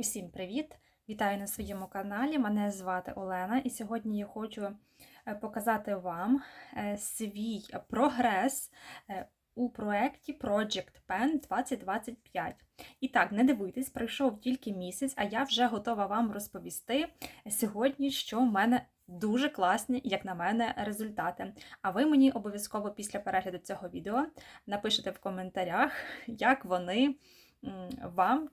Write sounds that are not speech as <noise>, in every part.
Усім привіт! Вітаю на своєму каналі. Мене звати Олена, і сьогодні я хочу е, показати вам е, свій прогрес е, у проєкті Project Pen 2025. І так, не дивуйтесь, пройшов тільки місяць, а я вже готова вам розповісти сьогодні, що в мене дуже класні, як на мене, результати. А ви мені обов'язково після перегляду цього відео напишете в коментарях, як вони вам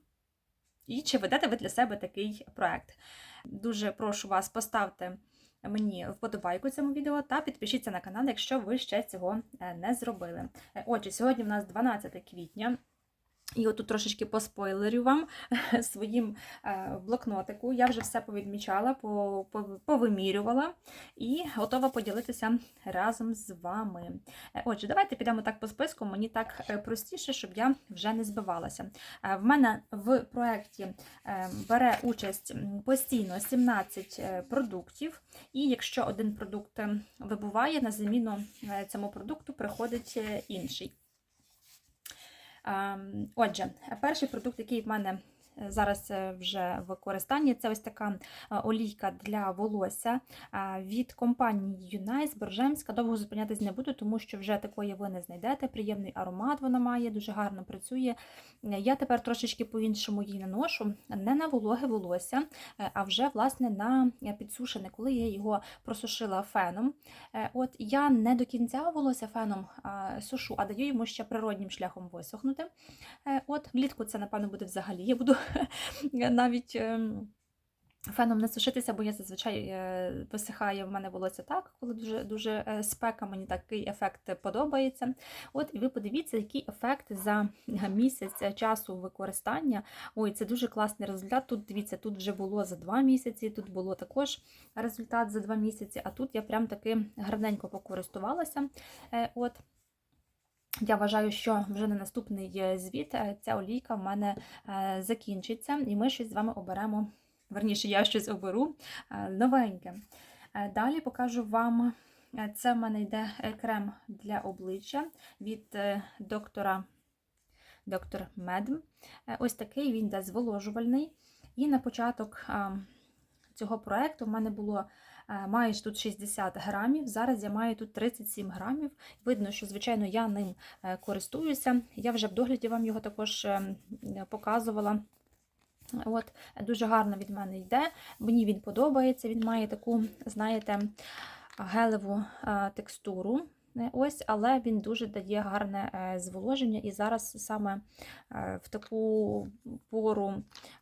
і чи ведете ви для себе такий проект. Дуже прошу вас поставте мені вподобайку цьому відео та підпишіться на канал, якщо ви ще цього е, не зробили. Е, Отже, сьогодні в нас 12 квітня. І отут трошечки поспойлерю вам <laughs> своїм е, блокнотику. Я вже все повідмічала, по- по- повимірювала і готова поділитися разом з вами. Е, Отже, давайте підемо так по списку, мені так е, простіше, щоб я вже не збивалася. В мене в проєкті бере участь постійно 17 е, продуктів, і якщо один продукт е, вибуває, на заміну цьому продукту приходить інший. Ем, Отже, перший продукт, який в мене зараз вже в використанні, це ось така е, олійка для волосся е, від компанії Unice Боржемська. Довго зупинятись не буду, тому що вже такої ви не знайдете. Приємний аромат вона має, дуже гарно працює. Е, Я тепер трошечки по-іншому її наношу, не на вологе волосся, а вже власне на підсушене, коли я його просушила феном. От я не до кінця волосся феном сушу, а даю йому ще природнім шляхом висохнути. От влітку це, напевно, буде взагалі. Я буду <laughs> навіть. ем, Феном не сушитися, бо я зазвичай е, висихає в мене волосся так, коли дуже дуже е, спека, мені такий ефект подобається. От і ви подивіться, який ефект за місяць часу використання. Ой, це дуже класний результат. Тут дивіться, тут вже було за два місяці, тут було також результат за два місяці, а тут я прям таки гарненько покористувалася. Е, От. Я вважаю, що вже на наступний е, звіт е, ця олійка в мене е, закінчиться, і ми щось з вами оберемо. Верніше, я щось оберу новеньке. Далі покажу вам, це в мене йде крем для обличчя від доктора доктор Медм. Е, Ось такий він йде зволожувальний. І на початок цього проекту в мене було е, майже тут 60 грамів. Зараз я маю тут 37 грамів. Видно, що, звичайно, я ним е, користуюся. Я вже в догляді вам його також е, показувала. От, Дуже гарно від мене йде. Мені він подобається. Він має таку, знаєте, гелеву текстуру. Ось, але він дуже дає гарне е, зволоження. І зараз саме е, в таку пору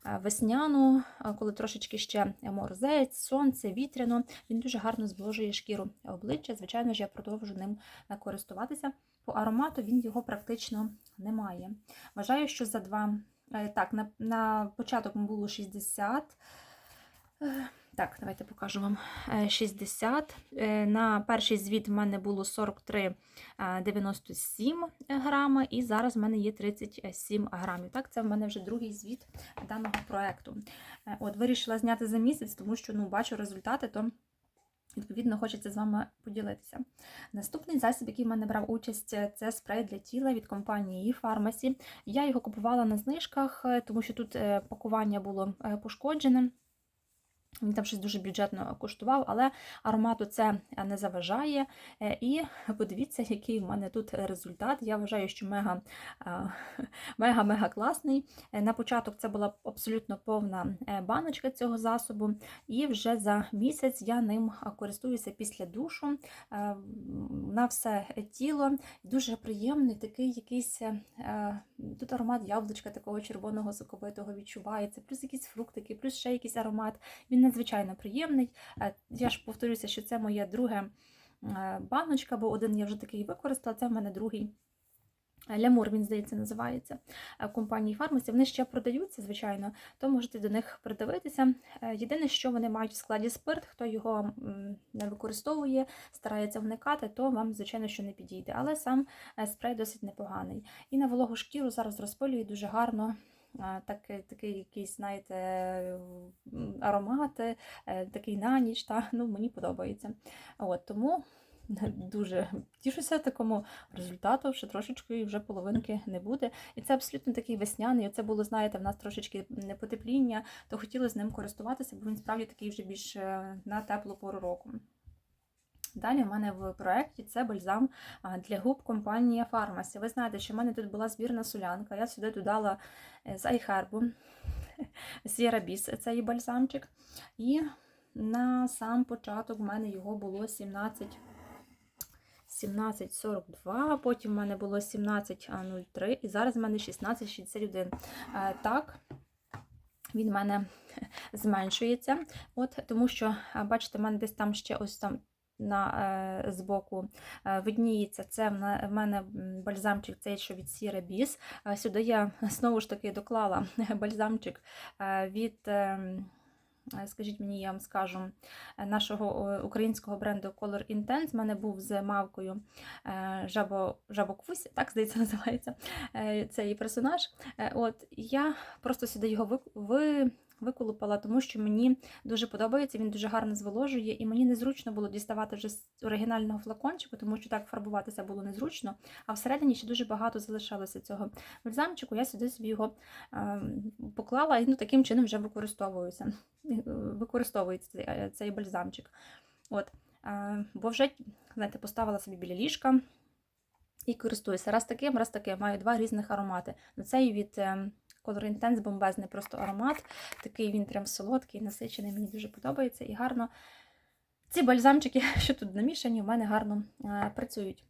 е, весняну, коли трошечки ще морозець, сонце, вітряно, він дуже гарно зволожує шкіру обличчя. Звичайно ж, я продовжу ним користуватися. По аромату він його практично не має. Вважаю, що за два. Так, на, на початок було 60. Е, Так, давайте покажу вам. Е, 60. Е, На перший звіт в мене було 43,97 грами, і зараз в мене є 37 грамів. Так, це в мене вже другий звіт даного проекту. Е, От, вирішила зняти за місяць, тому що ну, бачу результати, то відповідно хочеться з вами поділитися. Наступний засіб, який в мене брав участь, це спрей для тіла від компанії eFarmacy. Я його купувала на знижках, е, тому що тут е, пакування було е, пошкоджене. Він там щось дуже бюджетно коштував, але аромату це не заважає. Е, І подивіться, який в мене тут результат. Я вважаю, що мега-мега <laughs> класний. Е, На початок це була абсолютно повна е, баночка цього засобу, і вже за місяць я ним користуюся після душу е, на все тіло. Дуже приємний такий якийсь е, тут аромат яблучка такого червоного соковитого відчувається, плюс якісь фруктики, плюс ще якийсь аромат. Він надзвичайно приємний. Е, Я ж повторюся, що це моя друга е, баночка, бо один я вже такий використала, це в мене другий. Лямур, він, здається, називається е, компанії Фармасі. Вони ще продаються, звичайно, то можете до них придивитися. Е, Єдине, що вони мають в складі спирт, хто його не використовує, старається вникати, то вам, звичайно, що не підійде. Але сам е, спрей досить непоганий. І на вологу шкіру зараз розпилює дуже гарно. Такий, такий якийсь, знаєте, аромат, е, такий на ніч, та, ну, мені подобається. От, тому <laughs> дуже тішуся такому результату, що трошечки вже половинки не буде. І це абсолютно такий весняний. Це було, знаєте, в нас трошечки потепління, то хотіли з ним користуватися, бо він справді такий вже більш е, на теплу пору року. Далі в мене в проєкті це бальзам для губ компанії Pharmacy. Ви знаєте, що в мене тут була збірна солянка. Я сюди додала е, з айхербу <laughs> Sierra Bis цей бальзамчик. І на сам початок в мене його було 17. 17,42, потім в мене було 17,03 і зараз в мене 16,61. Е, Так, він в мене <laughs> зменшується. От, Тому що, бачите, в мене десь там ще ось там на, е, збоку е, видніється. Це в мене бальзамчик, цей що від Sierra Bis. Е, Сюди я <laughs> знову ж таки доклала <laughs> бальзамчик е, від. ем, Скажіть мені, я вам скажу, нашого українського бренду Color Intense. В мене був з мавкою Жабо, Жабоквусь, так здається, <laughs> називається цей персонаж. От я просто сюди його ви, виколупала, тому що мені дуже подобається, він дуже гарно зволожує, і мені незручно було діставати вже з оригінального флакончику, тому що так фарбуватися було незручно. А всередині ще дуже багато залишалося цього бальзамчику. Я сюди собі його е, поклала і ну, таким чином вже використовуюся. Використовується цей, е, цей бальзамчик. От. Е, Бо вже, знаєте, поставила собі біля ліжка і користуюся. Раз таким, раз таким. Маю два різних аромати. Ну, Цей від Color Intense бомбезний просто аромат. Такий він прям солодкий, насичений, мені дуже подобається і гарно. Ці бальзамчики, <laughs> що тут намішані, в мене гарно е, працюють.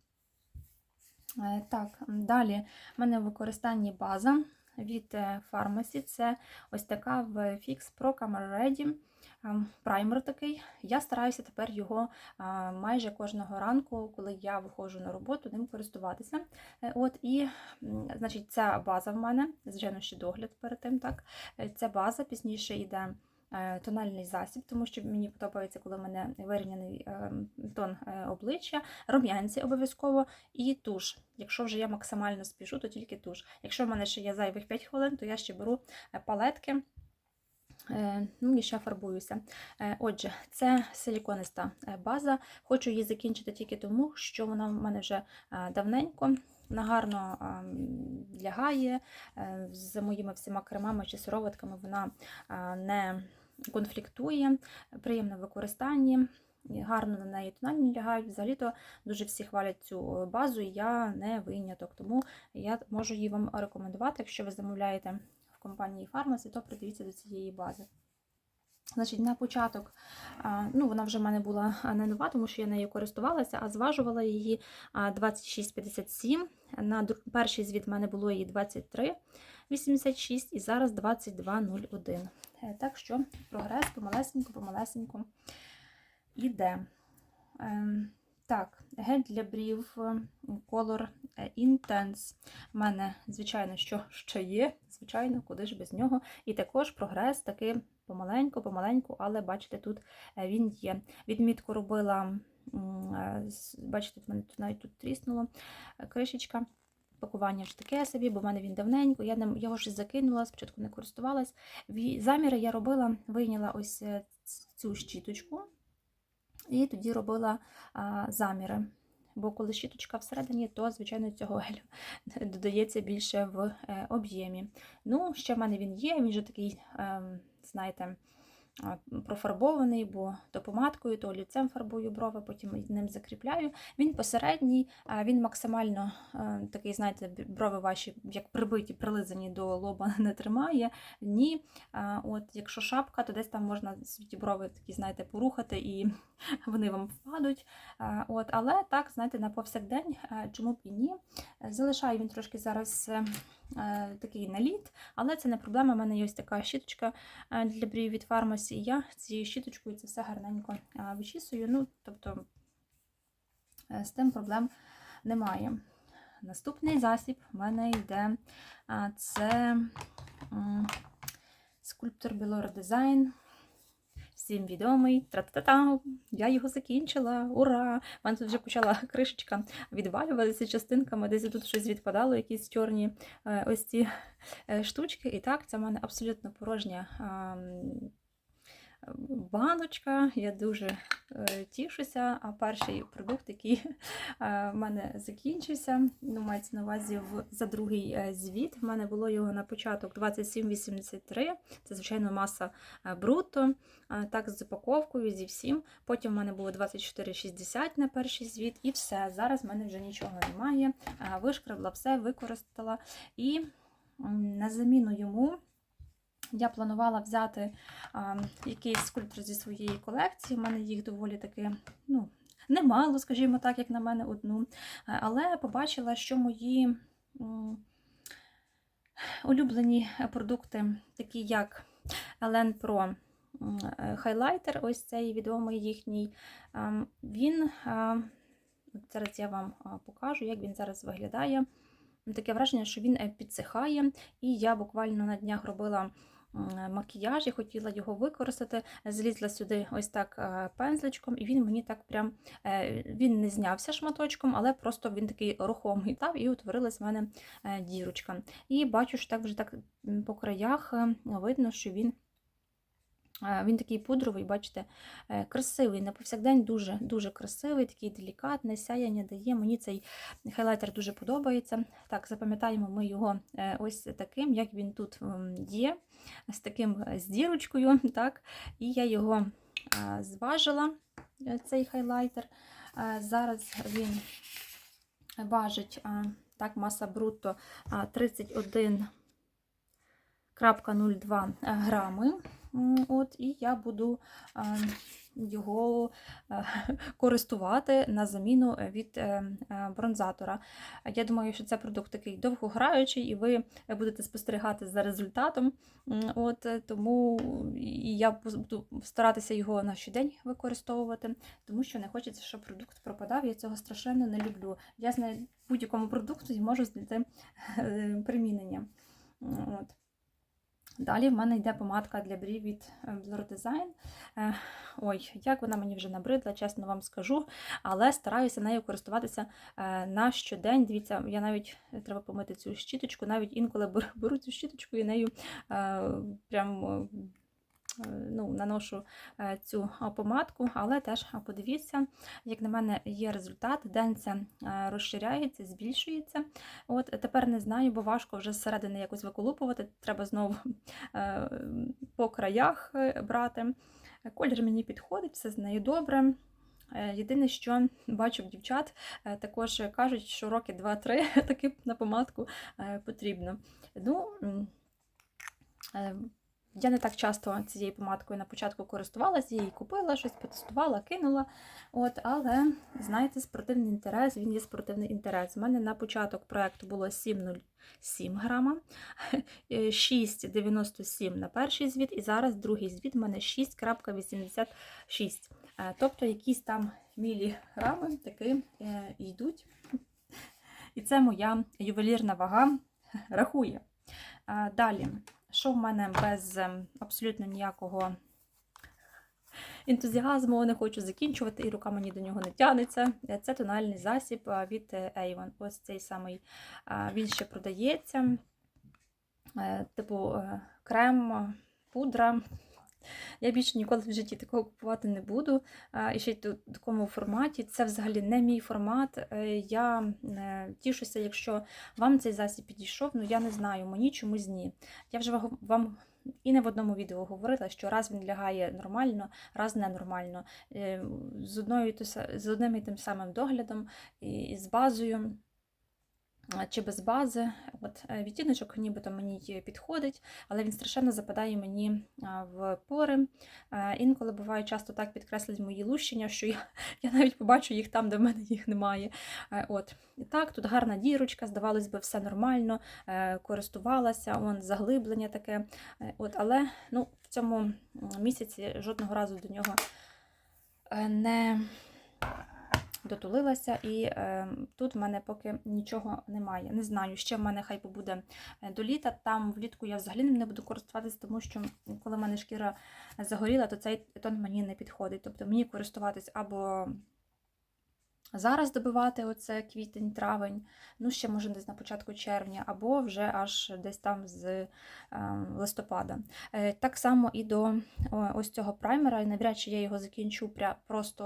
Е, Так, далі в мене в використанні база від е, Pharmacy. Це ось така в Fix Pro Camera Ready. ем, Праймер такий. Я стараюся тепер його майже кожного ранку, коли я виходжу на роботу, ним користуватися. Е, От і, значить, ця база в мене, звичайно, ще догляд перед тим. так. Е, Ця база пізніше йде. Е, Тональний засіб, тому що мені подобається, коли в мене вирівняний е, тон е, обличчя, рум'янці обов'язково і туш. Якщо вже я максимально спішу, то тільки туш. Якщо в мене ще є зайвих 5 хвилин, то я ще беру палетки. Ну і ще фарбуюся. Отже, це силікониста база. Хочу її закінчити тільки тому, що вона в мене вже давненько. Вона гарно лягає з моїми всіма кремами чи сироватками. Вона не конфліктує, приємно в використанні. Гарно на неї тональні лягають. Взагалі-то дуже всі хвалять цю е, базу, і я не виняток. Тому я можу її вам рекомендувати, якщо ви замовляєте в компанії Фармаси, то придивіться до цієї бази. Значить, на початок, ну, вона вже в мене була не нова, тому що я нею користувалася, а зважувала її 26,57. На перший звіт в мене було її 23,86 і зараз 22,01. Е, Так що прогрес помалесенько, помалесенько іде. Ем, Так, гель для брів Color Intense. У мене, звичайно, що ще є, звичайно, куди ж без нього. І також прогрес таки помаленьку, помаленьку, але бачите, тут е, він є. Відмітку робила, е, бачите, в мене тут навіть тут тріснула е, кришечка. Пакування ж таке собі, бо в мене він давненько, я ним- його ж закинула, спочатку не користувалась. Заміри я робила, вийняла ось е, цю щіточку і тоді робила а, заміри. Бо коли щіточка всередині, то, звичайно, цього гелю <laughs> додається більше в е, об'ємі. Ну, ще в мене він є, він же такий, ем, знаєте, профарбований, бо то помадкою, то олівцем фарбую брови, потім ним закріпляю. Він посередній, він максимально такий, знаєте, брови ваші, як прибиті, прилизані до лоба, <laughs> не тримає. Ні. От, якщо шапка, то десь там можна собі ті брови такі, знаєте, порухати і <laughs> вони вам впадуть. От, але так, знаєте, на повсякдень, чому б і ні. Залишаю він трошки зараз е, такий наліт, але це не проблема. У мене є така щіточка е, для брів від фармасі. я цією щіточкою це все гарненько е, вичісую. Ну, тобто е, з тим проблем немає. Наступний засіб в мене йде це скульптор Білор Дизайн. Всім відомий. Тра-та-та! Я його закінчила. Ура! У мене тут вже почала <laughs> кришечка відвалюватися частинками, десь тут щось відпадало, якісь чорні е, ось ці е, штучки. І так, це в мене абсолютно порожня баночка. Я дуже е, тішуся. А перший продукт, який е, в мене закінчився, ну, мається на увазі в, за другий е, звіт. В мене було його на початок 27,83. Це, звичайно, маса бруто. Так, з упаковкою, зі всім. Потім в мене було 24,60 на перший звіт, і все. Зараз в мене вже нічого немає. Вишкребла все, використала. І на заміну йому я планувала взяти а, якийсь скульптор зі своєї колекції. У мене їх доволі таки, ну, немало, скажімо так, як на мене, одну. Але побачила, що мої улюблені продукти, такі як Elen Pro е, хайлайтер, ось цей відомий їхній, він. Зараз я вам покажу, як він зараз виглядає. Таке враження, що він підсихає, і я буквально на днях робила макіяж і хотіла його використати. Злізла сюди ось так пензлечком, пензличком, і він мені так прям е, він не знявся шматочком, але просто він такий рухомий став і утворилась в мене е, дірочка. І бачу, що так вже так по краях е, видно, що він. Е, Він такий пудровий, бачите, е, красивий, на повсякдень дуже дуже красивий, такий делікатний, сяяння дає. Мені цей хайлайтер дуже подобається. Так, запам'ятаємо ми його е, ось таким, як він тут є, з таким з дірочкою. <laughs> Так, І я його зважила, цей хайлайтер. Зараз він важить так, маса брутто е, 31,02 грами. От, і я буду е, його е, <laughs> користувати на заміну від е, е, бронзатора. Я думаю, що це продукт такий довгограючий, і ви будете спостерігати за результатом. От, е, тому я буду старатися його на щодень використовувати, тому що не хочеться, щоб продукт пропадав. Я цього страшенно не люблю. Я знаю будь-якому продукту можу знайти е, примінення. От. Далі в мене йде помадка для брів від е, Blur Design. Е, Ой, як вона мені вже набридла, чесно вам скажу, але стараюся нею користуватися е, на щодень. Дивіться, я навіть треба помити цю щіточку, навіть інколи беру, цю щіточку і нею прям. Ну, наношу е, цю помадку, але теж подивіться, як на мене, є результат. Денця е, розширяється, збільшується. От Тепер не знаю, бо важко вже зсередини якось виколупувати. Треба знову е, по краях брати. Колір мені підходить, все з нею добре. Єдине, що бачу в дівчат, також кажуть, що роки 2-3 <laughs> таки на помадку потрібно. Ну, я не так часто цією помадкою на початку користувалася, її купила, щось потестувала, кинула. От, але, знаєте, спортивний інтерес, він є спортивний інтерес. У мене на початок проєкту було 7,07 грама, е, 6,97 на перший звіт, і зараз другий звіт у мене 6,86. Е, Тобто якісь там міліграми таки е, йдуть. І це моя ювелірна вага рахує. Е, Далі, що в мене без ем, абсолютно ніякого ентузіазму, не хочу закінчувати, і рука мені до нього не тягнеться. Е, Це тональний засіб е, від е, Avon. Ось цей самий він ще продається. Типу крем, пудра. Я більше ніколи в житті такого купувати не буду. І ще й в такому форматі. Це взагалі не мій формат. Е, Я е, тішуся, якщо вам цей засіб підійшов, ну я не знаю, мені чомусь ні. Я вже вам і не в одному відео говорила, що раз він лягає нормально, раз ненормально. Е, З, одною, з одним і тим самим доглядом, і з базою. Чи без бази, от е, відтіночок нібито мені підходить, але він страшенно западає мені в пори. Е, Інколи буває часто так підкреслить мої лущення, що я, <laughs> я навіть побачу їх там, де в мене їх немає. Е, От. І так, тут гарна дірочка, здавалось би, все нормально, користувалася, он, заглиблення таке. От, але ну, в цьому місяці жодного разу до нього не дотулилася, і е, тут в мене поки нічого немає. Не знаю, ще в мене хай побуде е, до літа. Там влітку я взагалі не буду користуватися, тому що коли в мене шкіра загоріла, то цей тон мені не підходить. Тобто мені користуватись або зараз добивати оце квітень-травень, ну ще може десь на початку червня, або вже аж десь там з е, листопада. Е, Так само і до ось цього праймера, і навряд чи я його закінчу просто,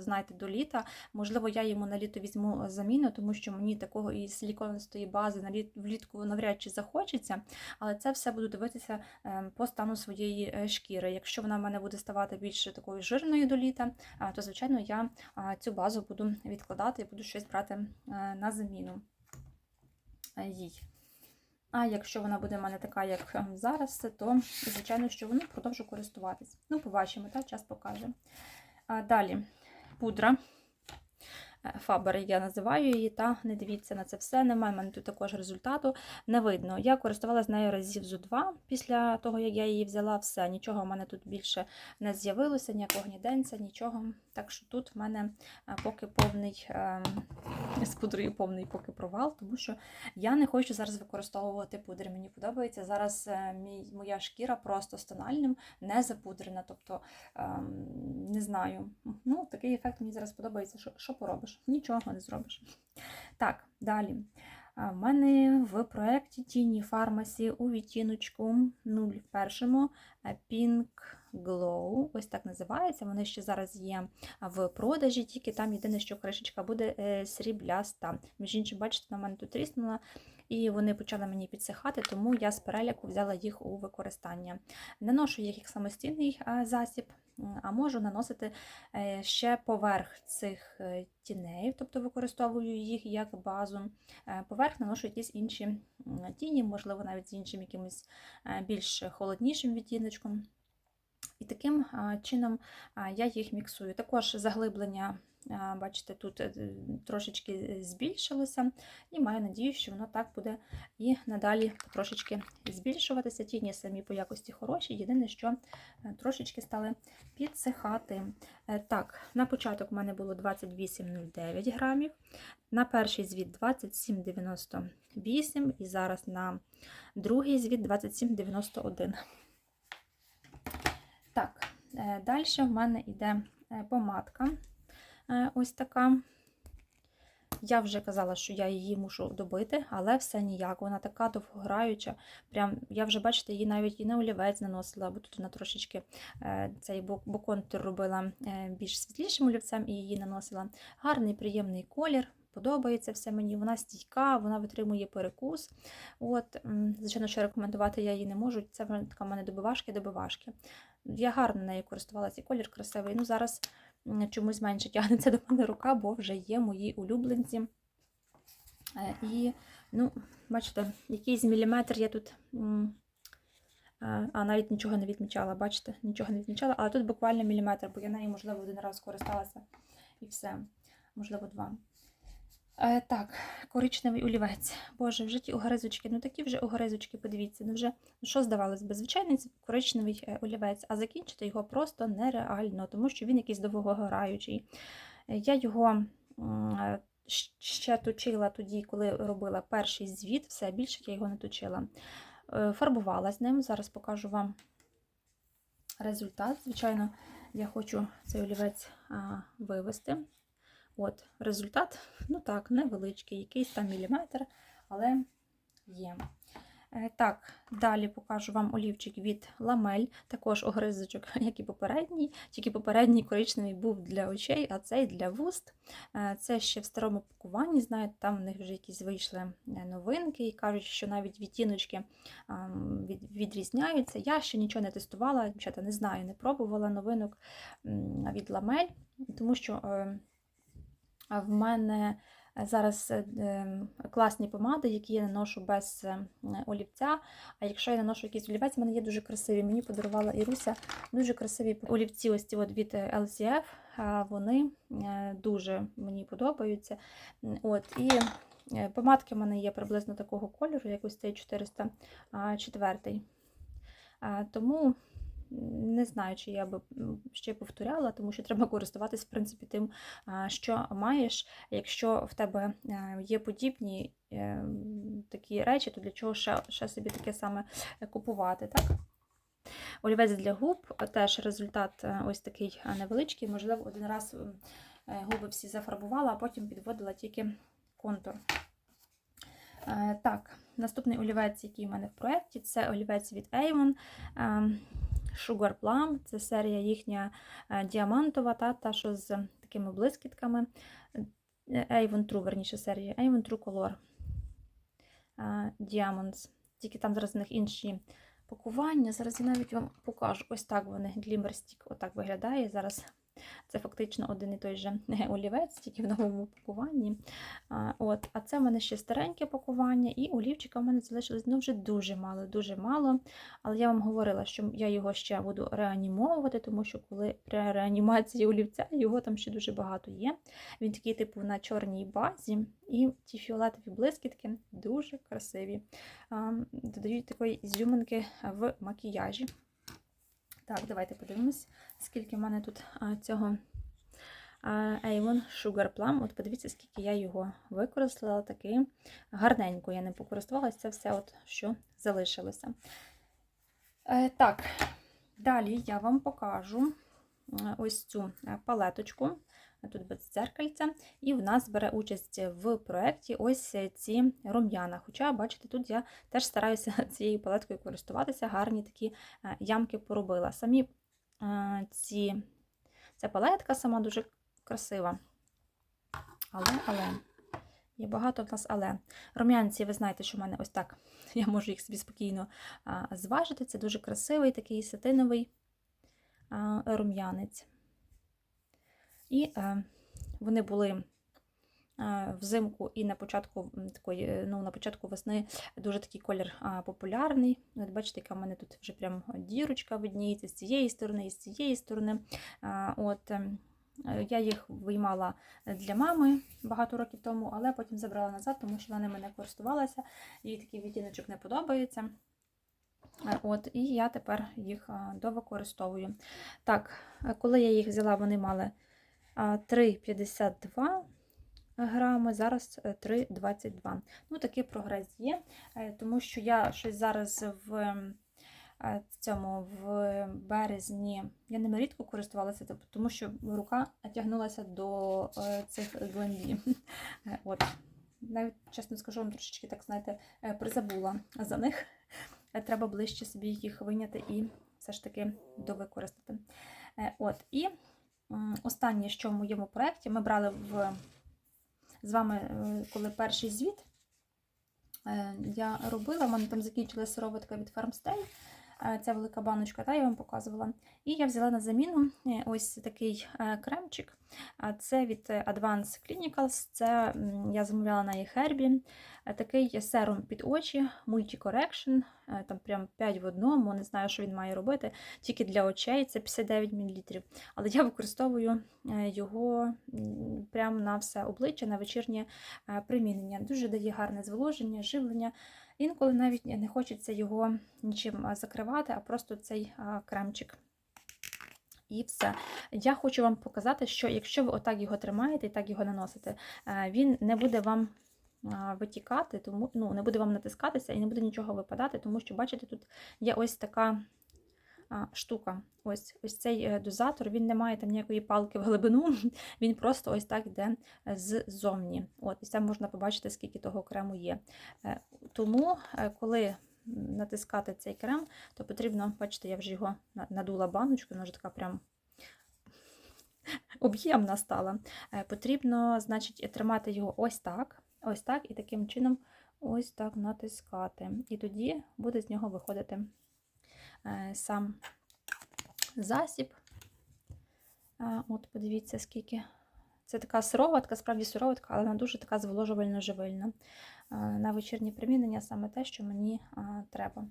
знаєте, до літа. Можливо, я йому на літо візьму заміну, тому що мені такого і силіконової бази влітку навряд чи захочеться, але це все буду дивитися е, по стану своєї е, шкіри. Якщо вона в мене буде ставати більше такою жирною до літа, то звичайно я цю базу буду відкладати і буду щось брати е, на заміну е, їй. А якщо вона буде в мене така, як е, зараз, то звичайно, що воно продовжу користуватись. Ну, побачимо, так, час покаже. А, далі пудра. Е, Фабер, я називаю її, та не дивіться на це все. Немає в мене тут також результату. Не видно. Я користувалася нею разів зо два після того, як я її взяла, все. Нічого в мене тут більше не з'явилося, ніякого гніденця, нічого. Так що тут в мене е, поки повний ем, з пудрою повний поки провал, тому що я не хочу зараз використовувати пудри. Мені подобається зараз е, мій, моя шкіра просто з тональним, не запудрена. Тобто, ем, не знаю. Ну, такий ефект мені зараз подобається. Що, що поробиш? Нічого не зробиш. Так, далі. В мене в проєкті Тіні Фармасі у відтіночку 0 першому Pink Glow, ось так називається. Вони ще зараз є в продажі, тільки там єдине, що кришечка буде е, срібляста. Між іншим, бачите, на мене тут тріснула, і вони почали мені підсихати, тому я з переляку взяла їх у використання. Не ношу їх як самостійний е, засіб, а можу наносити е, ще поверх цих е, тіней, тобто використовую їх як базу. Поверх наношу якісь інші тіні, можливо, навіть з іншим якимось більш холоднішим відтіночком. І таким чином я їх міксую. Також заглиблення, бачите, тут е, трошечки збільшилося, і маю надію, що воно так буде і надалі трошечки збільшуватися. Тіні самі по якості хороші, єдине, що е, трошечки стали підсихати. Е, Так, на початок в мене було 28,09 грамів, на перший звіт 27,98 і зараз на другий звіт 27,91. Так, далі в мене йде е, помадка. Е, Ось така. Я вже казала, що я її мушу добити, але все ніяк. Вона така довгограюча. Прям, я вже, бачите, її навіть і на олівець наносила, бо тут вона трошечки е, цей бок- боконтур робила е, більш світлішим олівцем і її наносила. Гарний, приємний колір. Подобається все мені, вона стійка, вона витримує перекус. От, Звичайно, що рекомендувати я її не можу. Це така в мене добивашки, добивашки. Я гарно нею користувалася, і колір красивий. Ну, зараз чомусь менше тягнеться до мене рука, бо вже є мої улюбленці. Е, І, ну, бачите, якийсь міліметр я тут. А навіть нічого не відмічала, бачите, нічого не відмічала, але тут буквально міліметр, бо я нею, можливо, один раз скористалася і все, можливо, два. Е, так, коричневий олівець. Боже, вже ті огризочки, ну такі вже огризочки, подивіться. Ну вже ну що здавалось би, звичайний коричневий е, олівець, а закінчити його просто нереально, тому що він якийсь довгограючий. Е, Я його е, ще точила тоді, коли робила перший звіт, все більше я його не точила. Фарбувала з ним, зараз покажу вам результат. Звичайно, я хочу цей олівець вивести. От, результат, ну так, невеличкий, якийсь там міліметр, але є. Е, Так, далі покажу вам олівчик від ламель, також огризочок, <laughs> як і попередній, тільки попередній коричневий був для очей, а цей для вуст. Е, Це ще в старому пакуванні, знаєте, там в них вже якісь вийшли е, новинки і кажуть, що навіть відтіночки відрізняються. Я ще нічого не тестувала, не знаю, не пробувала новинок від ламель, тому що. Е, В мене зараз е, ем, класні помади, які я наношу без е, олівця. А якщо я наношу якийсь олівець, в мене є дуже красиві. Мені подарувала Іруся дуже красиві олівці ось ці от від е, LCF. Вони е, дуже мені подобаються. От, і е, помадки в мене є приблизно такого кольору, як ось цей 404. Тому не знаю, чи я би ще повторяла, тому що треба користуватись, в принципі, тим, що маєш. Якщо в тебе е, є подібні е, такі речі, то для чого ще, ще собі таке саме е, купувати, так? Олівець для губ, теж результат ось такий невеличкий, можливо, один раз губи всі зафарбувала, а потім підводила тільки контур. Так, наступний олівець, який в мене в проєкті, це олівець від Avon. Sugar Plum. Це серія їхня е, діамантова, та, та що з такими блискітками. Е, Avon True, верніше серія. Avon True Color е, Diamonds. Тільки там зараз в них інші пакування. Зараз я навіть вам покажу. Ось так вони, Glimmer Stick, отак виглядає. Зараз це фактично один і той же <laughs> олівець, тільки в новому пакуванні. От, а це в мене ще стареньке пакування, і олівчика в мене залишилось ну, вже дуже мало, дуже мало. Але я вам говорила, що я його ще буду реанімовувати, тому що коли при реанімації олівця його там ще дуже багато є. Він такий, типу, на чорній базі, і ті фіолетові блискітки дуже красиві. Додають такої ізюминки в макіяжі. Так, давайте подивимось, скільки в мене тут цього Avon Sugar Plum. От подивіться, скільки я його використала. Такий гарненько я не покористувалася. Це все, от, що залишилося. Е, так, далі я вам покажу е, ось цю е, палеточку. Тут без дзеркальця, і в нас бере участь в проєкті ось ці рум'яна. Хоча, бачите, тут я теж стараюся <laughs> цією палеткою користуватися, гарні такі е, ямки поробила. Самі е, ці, ця палетка сама дуже красива. Але, але, є багато в нас але. Рум'янці, ви знаєте, що в мене ось так. <laughs> Я можу їх собі спокійно зважити. Це дуже красивий, такий сатиновий рум'янець. І е, вони були е, взимку і на початку такої, е, ну, на початку весни дуже такий колір популярний. От бачите, яка в мене тут вже прям дірочка видніється з цієї сторони і з цієї сторони. От, ем, я їх виймала для мами багато років тому, але потім забрала назад, тому що вона ними не користувалася, їй такий відтіночок не подобається. От, і я тепер їх довикористовую. Так, коли я їх взяла, вони мали 3,52 грами, зараз е, 3,22. Ну, такий прогрес є, е, тому що я щось зараз в е, цьому в березні, я ними рідко користувалася, тому що рука тягнулася до е, цих гленді. Е, От. Навіть, чесно скажу, вам трошечки, так знаєте, е, призабула за них. Е, Треба ближче собі їх виняти і все ж таки довикористати. Е, От. І останнє, що в моєму проєкті, ми брали в, з вами, е, коли перший звіт. Е, я робила, в мене там закінчилася сироватка від Farmstay, ця велика баночка, та я вам показувала. І я взяла на заміну е, ось такий е, кремчик. Це від е, Advanced Clinicals, це я замовляла на eHerbie. Е, Такий серум під очі, Multi-Correction, е, там прям 5 в одному, не знаю, що він має робити, тільки для очей, це 59 мл. Але я використовую е, його прямо на все обличчя, на вечірнє е, примінення. Дуже дає гарне зволоження, живлення. Інколи навіть не хочеться його нічим закривати, а просто цей кремчик. І все. Я хочу вам показати, що якщо ви отак його тримаєте і так його наносите, е, він не буде вам витікати, тому ну, не буде вам натискатися і не буде нічого випадати, тому що, бачите, тут є ось така штука. Ось ось цей е, дозатор, він не має там ніякої палки в глибину, <laughs> він просто ось так йде е, ззовні. От, І це можна побачити, скільки того крему є. Е, Тому, коли натискати цей крем, то потрібно, бачите, я вже його надула баночку, вона вже така прям <laughs> об'ємна стала. Потрібно, значить, тримати його ось так, ось так, і таким чином ось так натискати. І тоді буде з нього виходити сам засіб. Е, От, подивіться, скільки. Це така сироватка, справді сироватка, але вона дуже така зволожувально-живильна. Е, На вечірнє примінення саме те, що мені треба.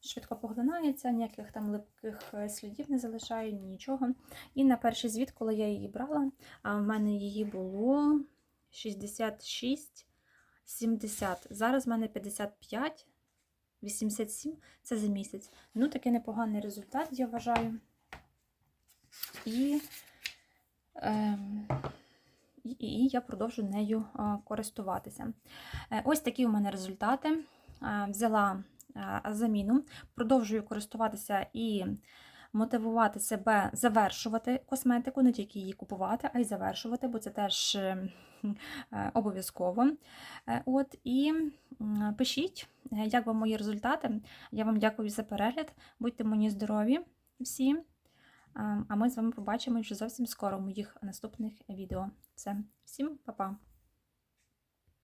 Швидко поглинається, ніяких там липких е, слідів не залишає, нічого. І на перший звіт, коли я її брала, в мене її було 66, 70. Зараз в мене 55, 87 це за місяць. Ну, такий непоганий результат, я вважаю. І, ем, і, і я продовжу нею а, користуватися. Е, Ось такі у мене результати. Е, Взяла е, заміну, продовжую користуватися і мотивувати себе завершувати косметику, не тільки її купувати, а й завершувати, бо це теж е, е, обов'язково. Е, От і пишіть, як вам мої результати. Я вам дякую за перегляд. Будьте мені здорові всі. А а ми з вами побачимо вже зовсім скоро в моїх наступних відео. Все, всім па-па!